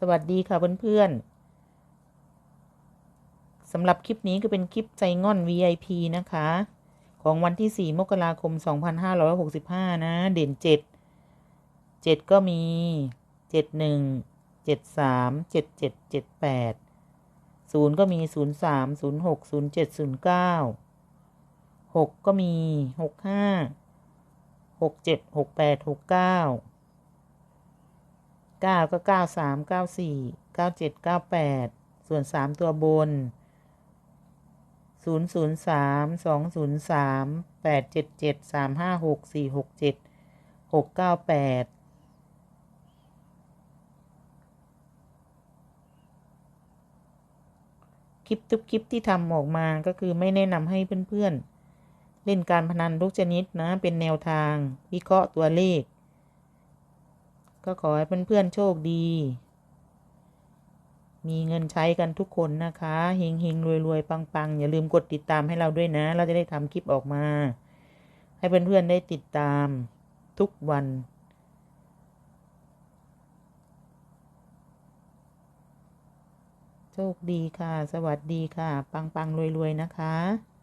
สวัสดีค่ะเพื่อนๆสำหรับคลิปนี้ก็เป็นคลิปใจง่อน VIP นะคะ ของวันที่ 4 มกราคม 2565 นะ เด่น 7 7 ก็มี 71 73 77 78 0 ก็มี 03 06 07 09 6 ก็มี 65 67 68 69 เก้าก็เก้าสามเก้าสี่เก้าเจ็ดเก้าแปดส่วนสามตัวบนศูนย์ศูนย์สามสองศูนย์สามแปดเจ็ดเจ็ดสามห้าหกสี่หกเจ็ดหกเก้าแปดคลิปทุกคลิปที่ทำออกมาก็คือไม่แนะนำให้เพื่อนๆ เล่นการพนันทุกชนิดนะ เป็นแนวทาง วิเคราะห์ตัวเลข ก็ขอให้เพื่อนๆโชคดี มีเงินใช้กันทุกคนนะคะเฮงเฮงรวยรวยปังปังอย่าลืมกดติดตามให้เราด้วยนะ เราจะได้ทำคลิปออกมา ให้เพื่อนๆได้ติดตามทุกวันโชคดีค่ะ สวัสดีค่ะ ปังปังรวยรวยนะคะ